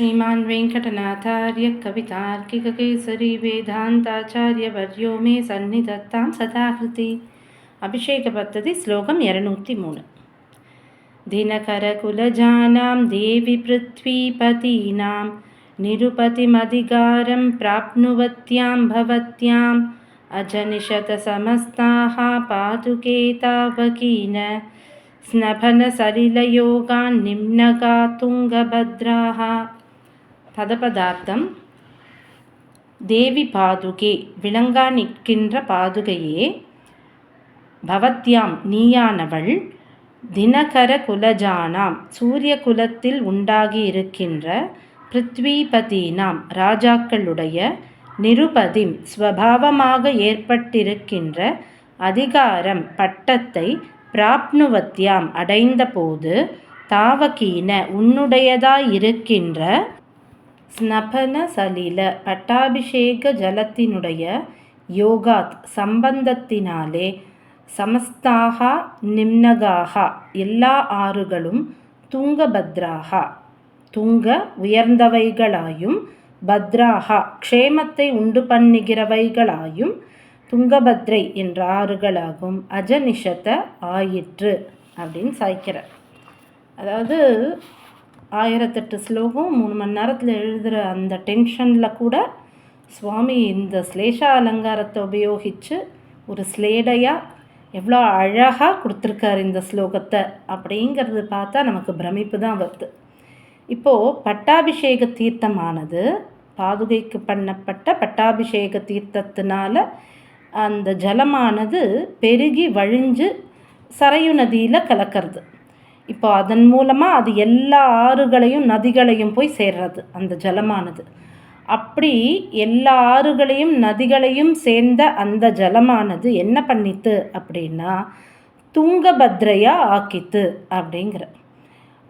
श्रीमान् वेङ्कटनाथार्यः कवितार्किककेसरी वेदान्ताचार्यवर्यो मे सन्निधत्तां सदाकृति अभिषेकपद्धति श्लोकम् श्लोकं यरनूतिमूण दिनकरकुलजानां देवि पृथ्वीपतीनां निरुपतिमधिकारं प्राप्नुवत्यां भवत्याम् अजनिशतसमस्ताः पादुकेतावकीन तावकीन स्नफनसलिलयोगान्निम्नगातुङ्गभद्राः। பதபதார்த்தம் தேவி பாதுகே விளங்கா நிற்கின்ற பாதுகையே. பவத்யாம் நீயானவள் தினகர குலஜானாம் சூரிய குலத்தில் உண்டாகி இருக்கின்ற பிருத்விபதீனாம் ராஜாக்களுடைய நிருபதிம் ஸ்வபாவமாக ஏற்பட்டிருக்கின்ற அதிகாரம் பட்டத்தை பிராப்னுவத்யாம் அடைந்தபோது தாவகீன உன்னுடையதாயிருக்கின்ற ஸ்னபன சலில பட்டாபிஷேக ஜலத்தினுடைய யோகாத் சம்பந்தத்தினாலே சமஸ்தாகா நிம்னகாகா எல்லா ஆறுகளும் துங்கபத்ராகா துங்க உயர்ந்தவைகளாயும் பத்ராகா க்ஷேமத்தை உண்டு பண்ணுகிறவைகளாயும் துங்கபத்ரை என்ற ஆறுகளாகும். அஜநிஷத்தை ஆயிற்று அப்படின்னு சாய்க்கிறார். அதாவது ஆயிரத்தெட்டு ஸ்லோகம் மூணு மணி நேரத்தில் எழுதுகிற அந்த டென்ஷனில் கூட சுவாமி இந்த ஸ்லேஷா அலங்காரத்தை உபயோகித்து ஒரு ஸ்லேடையாக எவ்வளோ அழகாக கொடுத்துருக்கார் இந்த ஸ்லோகத்தை அப்படிங்கிறது பார்த்தா நமக்கு பிரமிப்பு தான் வருது. இப்போது பட்டாபிஷேக தீர்த்தமானது பாதுகைக்கு பண்ணப்பட்ட பட்டாபிஷேக தீர்த்தத்தினால அந்த ஜலமானது பெருகி வழிஞ்சு சரையு நதியில் கலக்கிறது. இப்போ அதன் மூலமாக அது எல்லா ஆறுகளையும் நதிகளையும் போய் சேர்றது அந்த ஜலமானது. அப்படி எல்லா ஆறுகளையும் நதிகளையும் சேர்ந்த அந்த ஜலமானது என்ன பண்ணித்து அப்படின்னா துங்கபத்ரையாக ஆக்கித்து அப்படிங்கிற.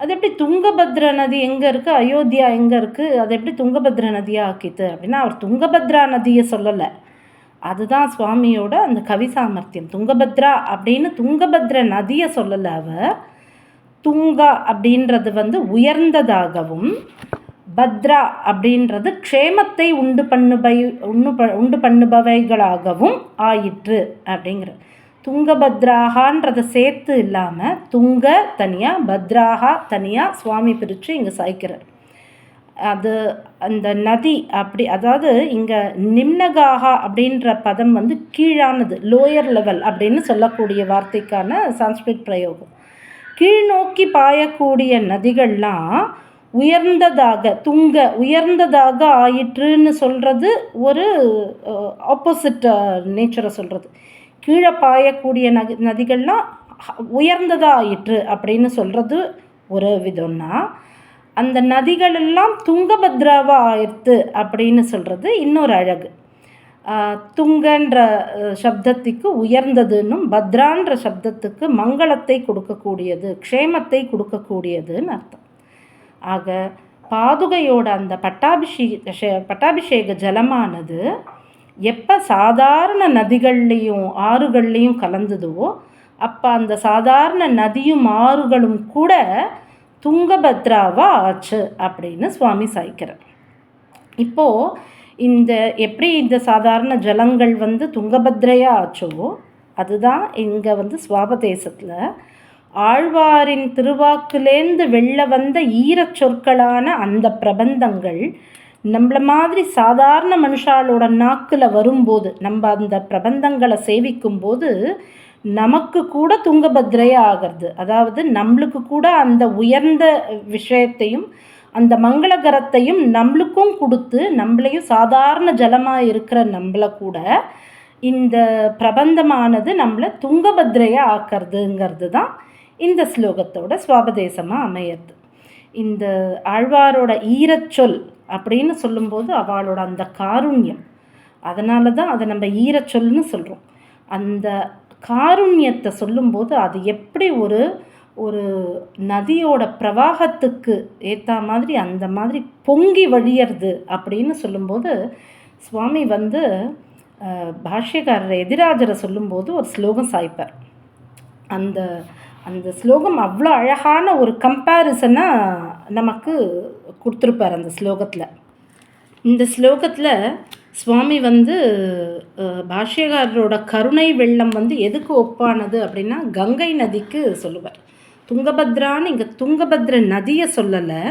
அது எப்படி துங்கபத்ர நதி எங்கே இருக்குது அயோத்தியா எங்கே இருக்குது அது எப்படி துங்கபத்ர நதியாக ஆக்கித்து அப்படின்னா அவர் துங்கபத்ரா நதியை சொல்லலை. அதுதான் சுவாமியோட அந்த கவி சாமர்த்தியம். துங்கபத்ரா அப்படின்னு துங்கபத்ர நதியை சொல்லலை அவர் துங்கா அப்படின்றது வந்து உயர்ந்ததாகவும் பத்ரா அப்படின்றது க்ஷேமத்தை உண்டு பண்ணுபை உண்டு ப உண்டு பண்ணுபவைகளாகவும் ஆயிற்று அப்படிங்கிற துங்கபத்ராகான்றதை சேர்த்து இல்லாமல் துங்க தனியாக பத்ராகா தனியாக சுவாமி பிரித்து இங்கே சாய்க்கிறார். அது அந்த நதி அப்படி அதாவது இங்கே நிம்னகாகா அப்படின்ற பதம் வந்து கீழானது லோயர் லெவல் அப்படின்னு சொல்லக்கூடிய வார்த்தைக்கான சான்ஸ்கிரிட் பிரயோகம். கீழ்நோக்கி பாயக்கூடிய நதிகள்லாம் உயர்ந்ததாக துங்க உயர்ந்ததாக ஆயிற்றுன்னு சொல்கிறது ஒரு ஆப்போசிட் நேச்சரை சொல்கிறது கீழே பாயக்கூடிய நதி நதிகள்லாம் உயர்ந்ததாக ஆயிற்று அப்படின்னு சொல்கிறது ஒரு விதம்னா அந்த நதிகளெல்லாம் துங்கபத்ராவாக ஆயிடுத்து அப்படின்னு சொல்கிறது இன்னொரு அழகு. துங்கன்ற சப்தத்துக்கு உயர்ந்ததுன்னும் பத்ரான்ற சப்தத்துக்கு மங்களத்தை கொடுக்கக்கூடியது க்ஷேமத்தை கொடுக்கக்கூடியதுன்னு அர்த்தம். ஆக பாதுகையோட அந்த பட்டாபிஷேக பட்டாபிஷேக ஜலமானது எப்போ சாதாரண நதிகள்லேயும் ஆறுகள்லேயும் கலந்ததோ அப்போ அந்த சாதாரண நதியும் ஆறுகளும் கூட துங்கபத்ராவாக ஆச்சு அப்படின்னு சுவாமி சாய்க்கிறார். இப்போது இந்த எப்படி இந்த சாதாரண ஜலங்கள் வந்து துங்கபத்ரையாக ஆச்சோ அதுதான் இங்கே வந்து சுவாபதேசத்தில். ஆழ்வாரின் திருவாக்குலேருந்து வெளில வந்த ஈரச் சொற்களான அந்த பிரபந்தங்கள் நம்மள மாதிரி சாதாரண மனுஷாலோட நாக்கில் வரும்போது நம்ம அந்த பிரபந்தங்களை சேவிக்கும் போது நமக்கு கூட துங்கபத்ரையாக ஆகிறது. அதாவது நம்மளுக்கு கூட அந்த உயர்ந்த விஷயத்தையும் அந்த மங்களகரத்தையும் நம்மளுக்கும் கொடுத்து நம்மளையும் சாதாரண ஜலமாக இருக்கிற நம்மளை கூட இந்த பிரபந்தமானது நம்மளை துங்கபத்ரையாக ஆக்கிறதுங்கிறது தான் இந்த ஸ்லோகத்தோட சுவாபதேசமாக அமையிறது. இந்த ஆழ்வாரோட ஈரச்சொல் அப்படின்னு சொல்லும்போது அவளோட அந்த காருண்யம். அதனால தான் அதை நம்ம ஈரச்சொல்னு சொல்கிறோம் அந்த காருண்யத்தை சொல்லும்போது அது எப்படி ஒரு ஒரு நதியோட பிரவாகத்துக்கு ஏற்ற மாதிரி அந்த மாதிரி பொங்கி வழியறது அப்படின்னு சொல்லும்போது சுவாமி வந்து பாஷ்யக்காரர் எதிராஜரை சொல்லும்போது ஒரு ஸ்லோகம் சாய்ப்பார். அந்த அந்த ஸ்லோகம் அவ்வளோ அழகான ஒரு கம்பேரிசனாக நமக்கு கொடுத்துருப்பார் அந்த ஸ்லோகத்தில். இந்த ஸ்லோகத்தில் சுவாமி வந்து பாஷ்யகாரரோட கருணை வெள்ளம் வந்து எதுக்கு ஒப்பானது அப்படின்னா கங்கை நதிக்கு சொல்லுவார். துங்கபத்ரான்னு இங்கே துங்கபத்ர நதியை சொல்லலை.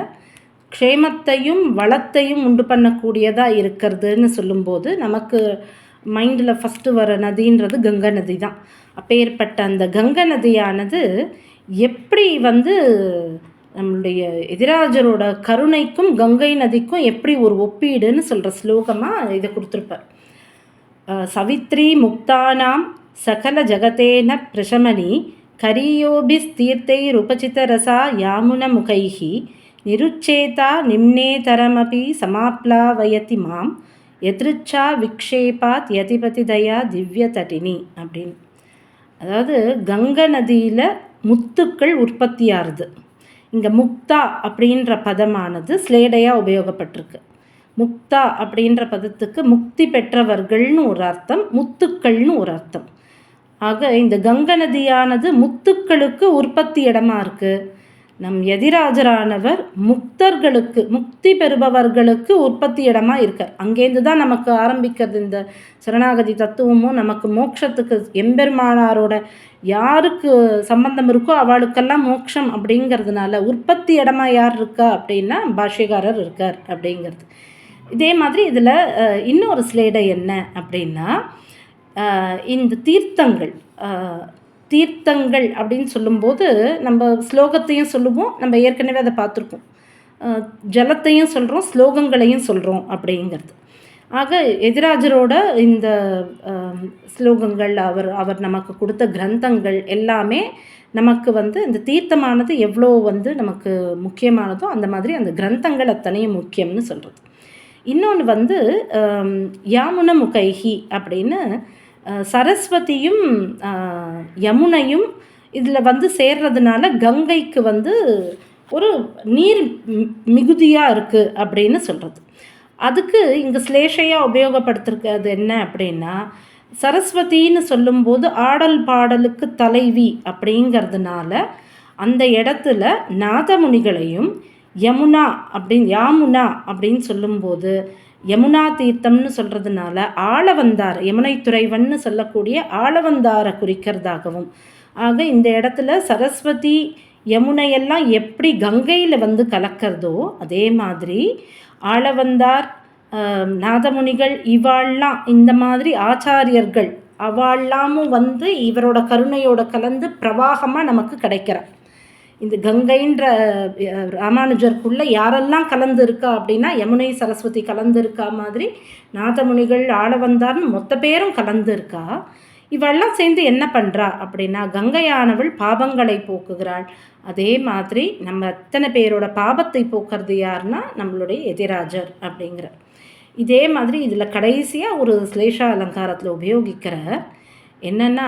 க்ஷேமத்தையும் வளத்தையும் உண்டு பண்ணக்கூடியதாக இருக்கிறதுன்னு சொல்லும்போது நமக்கு மைண்டில் ஃபஸ்ட்டு வர நதின்றது கங்கை நதி தான். அப்பேற்பட்ட அந்த கங்கை நதியானது எப்படி வந்து நம்மளுடைய எதிராஜரோட கருணைக்கும் கங்கை நதிக்கும் எப்படி ஒரு ஒப்பீடுன்னு சொல்கிற ஸ்லோகமாக இதை கொடுத்துருப்பார். சவித்ரி முக்தானாம் சகல ஜகத்தேன பிரசமணி கரியோபிஸ்தீர்த்தைருபசிதரசா யாமுனமுகைः நிருச்சேதா நிம்னேதரமபி சமாப்லாவயதி மாம் எதிர்ச்சா விக்ஷேபாத் யதிபதிதயா திவ்யதட்டினி அப்படின்னு. அதாவது கங்கை நதியில் முத்துக்கள் உற்பத்தியாகுது இங்கே முக்தா அப்படின்ற பதமானது ஸ்லேடையாக உபயோகப்பட்டிருக்கு. முக்தா அப்படின்ற பதத்துக்கு முக்தி பெற்றவர்கள்னு ஒரு அர்த்தம் முத்துக்கள்னு ஒரு அர்த்தம். ஆக இந்த கங்கை நதியானது முத்துக்களுக்கு உற்பத்தி இடமா இருக்குது நம் எதிராஜரானவர் முக்தர்களுக்கு முக்தி பெறுபவர்களுக்கு உற்பத்தி இடமா இருக்கார். அங்கேருந்து தான் நமக்கு ஆரம்பிக்கிறது இந்த சரணாகதி தத்துவமும் நமக்கு மோட்சத்துக்கு எம்பெருமானாரோட யாருக்கு சம்பந்தம் இருக்கோ அவளுக்கெல்லாம் மோட்சம் அப்படிங்கிறதுனால உற்பத்தி இடமா யார் இருக்கா அப்படின்னா பாஷ்யகாரர் இருக்கார் அப்படிங்கிறது. இதே மாதிரி இதில் இன்னொரு ஸ்லேடை என்ன அப்படின்னா இந்த தீர்த்தங்கள் தீர்த்தங்கள் அப்படின்னு சொல்லும்போது நம்ம ஸ்லோகத்தையும் சொல்லுவோம் நம்ம ஏற்கனவே அதை பார்த்துருக்கோம். ஜலத்தையும் சொல்கிறோம் ஸ்லோகங்களையும் சொல்கிறோம் அப்படிங்கிறது. ஆக எதிராஜரோட இந்த ஸ்லோகங்கள் அவர் அவர் நமக்கு கொடுத்த கிரந்தங்கள் எல்லாமே நமக்கு வந்து இந்த தீர்த்தமானது எவ்வளோ வந்து நமக்கு முக்கியமானதோ அந்த மாதிரி அந்த கிரந்தங்கள் அத்தனையும் முக்கியம்னு சொல்கிறது இன்னொன்று வந்து யாமுன முகைஹி அப்படின்னு சரஸ்வதியும் யமுனையும் இதில் வந்து சேர்றதுனால கங்கைக்கு வந்து ஒரு நீர் மிகுதியாக இருக்குது அப்படின்னு சொல்கிறது அதுக்கு இங்கே ஸ்லேஷையாக உபயோகப்படுத்திருக்கிறது என்ன அப்படின்னா சரஸ்வதின்னு சொல்லும்போது ஆடல் பாடலுக்கு தலைவி அப்படிங்கிறதுனால அந்த இடத்துல நாதமுனிகளையும் யமுனா அப்படின்னு யாமுனா அப்படின்னு சொல்லும்போது யமுனா தீர்த்தம்னு சொல்கிறதுனால ஆளவந்தார் யமுனை துறைவன்னு சொல்லக்கூடிய ஆளவந்தாரை குறிக்கிறதாகவும். ஆக இந்த இடத்துல சரஸ்வதி யமுனையெல்லாம் எப்படி கங்கையில் வந்து கலக்கிறதோ அதே மாதிரி ஆளவந்தார் நாதமுனிகள் இவாள்லாம் இந்த மாதிரி ஆச்சாரியர்கள் அவாள்லாமும் வந்து இவரோட கருணையோட கலந்து பிரவாகமாக நமக்கு கிடைக்கிறார் இந்த கங்கைன்ற ராமானுஜருக்குள்ளே யாரெல்லாம் கலந்து இருக்கா அப்படின்னா யமுனை சரஸ்வதி கலந்து இருக்கா மாதிரி நாதமுனிகள் ஆளவந்தார்னு மொத்த பேரும் கலந்து இருக்கா இவெல்லாம் சேர்ந்து என்ன பண்ணுறா அப்படின்னா கங்கையானவள் பாபங்களை போக்குகிறாள். அதே மாதிரி நம்ம அத்தனை பேரோட பாபத்தை போக்குறது யாருன்னா நம்மளுடைய எதிராஜர் அப்படிங்கிற. இதே மாதிரி இதில் கடைசியாக ஒரு ஸ்லேஷா அலங்காரத்தில் உபயோகிக்கிற என்னென்னா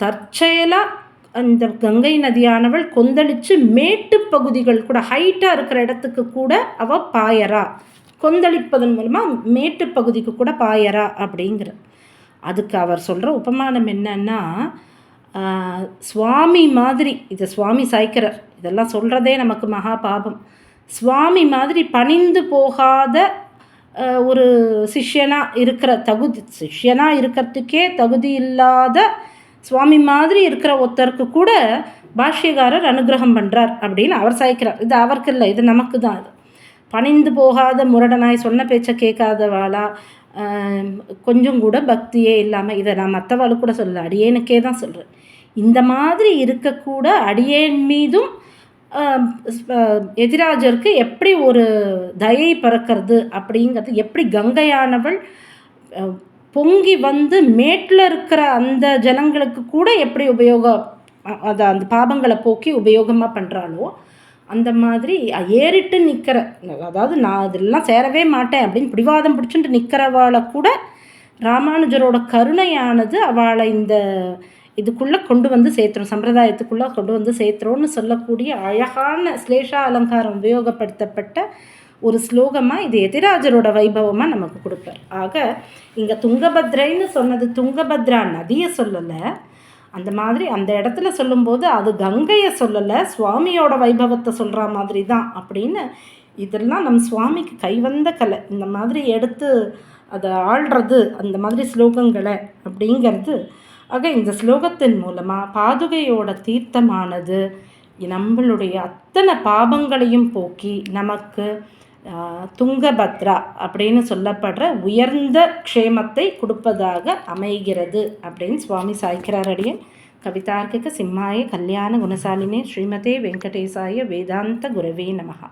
தற்செயலாக அந்த கங்கை நதியானவள் கொந்தளிச்சு மேட்டு பகுதிகள் கூட ஹைட்டாக இருக்கிற இடத்துக்கு கூட அவ பாயறா. கொந்தளிப்பதன் மூலமாக மேட்டு பகுதிக்கு கூட பாயறா அப்படிங்கிற. அதுக்கு அவர் சொல்கிற உபமானம் என்னன்னா சுவாமி மாதிரி இது சுவாமி சாய்க்கிறார். இதெல்லாம் சொல்கிறதே நமக்கு மகா பாபம். சுவாமி மாதிரி பணிந்து போகாத ஒரு சிஷ்யனாக இருக்கிற தகுதி சிஷ்யனாக இருக்கிறதுக்கே தகுதி இல்லாத சுவாமி மாதிரி இருக்கிற ஒருத்தருக்கு கூட பாஷ்யகாரர் அனுகிரகம் பண்ணுறார் அப்படின்னு அவர் சாய்க்கிறார். இது அவருக்கு இல்லை இது நமக்கு தான் இது. பணிந்து போகாத முரடனாய் சொன்ன பேச்சை கேட்காதவாளா கொஞ்சம் கூட பக்தியே இல்லாமல் இதை நான் மற்றவாளுக்கு கூட சொல்லலை அடியேனுக்கே தான் சொல்கிறேன் இந்த மாதிரி இருக்கக்கூட அடியேன் மீதும் எதிராஜருக்கு எப்படி ஒரு தயை பிறக்கிறது அப்படிங்கிறது எப்படி கங்கையானவள் பொங்கி வந்து மேட்டில் இருக்கிற அந்த ஜனங்களுக்கு கூட எப்படி உபயோகம் அதை அந்த பாபங்களை போக்கி உபயோகமாக பண்ணுறாளோ அந்த மாதிரி ஏறிட்டு நிற்கிற அதாவது நான் அதெல்லாம் சேரவே மாட்டேன் அப்படின்னு பிடிவாதம் பிடிச்சிட்டு நிற்கிறவாளை கூட ராமானுஜரோட கருணையானது அவளை இந்த இதுக்குள்ளே கொண்டு வந்து சேர்த்துரும் சம்பிரதாயத்துக்குள்ளே கொண்டு வந்து சேர்த்துறோன்னு சொல்லக்கூடிய அழகான ஸ்லேஷா அலங்காரம் உபயோகப்படுத்தப்பட்ட ஒரு ஸ்லோகமாக இது எதிராஜரோட வைபவமாக நமக்கு கொடுப்பார். ஆக இங்கே துங்கபத்ரைன்னு சொன்னது துங்கபத்ரா நதியை சொல்லலை. அந்த மாதிரி அந்த இடத்துல சொல்லும்போது அது கங்கையை சொல்லலை சுவாமியோட வைபவத்தை சொல்கிற மாதிரி தான் அப்படின்னு இதெல்லாம் நம் சுவாமிக்கு கைவந்த கலை. இந்த மாதிரி எடுத்து அதை ஆள்றது அந்த மாதிரி ஸ்லோகங்களை அப்படிங்கிறது. ஆக இந்த ஸ்லோகத்தின் மூலமாக பாதுகையோட தீர்த்தமானது நம்மளுடைய அத்தனை பாபங்களையும் போக்கி நமக்கு துங்கபத்ரா அப்படின்னு சொல்லப்படுற உயர்ந்த க்ஷேமத்தை கொடுப்பதாக அமைகிறது அப்படின்னு சுவாமி சாய்க்கிறார் அடியன் கவிதார்க்கிக சிம்மாய கல்யாண குணசாலினே ஸ்ரீமதே வெங்கடேசாய வேதாந்த குரவே நமகா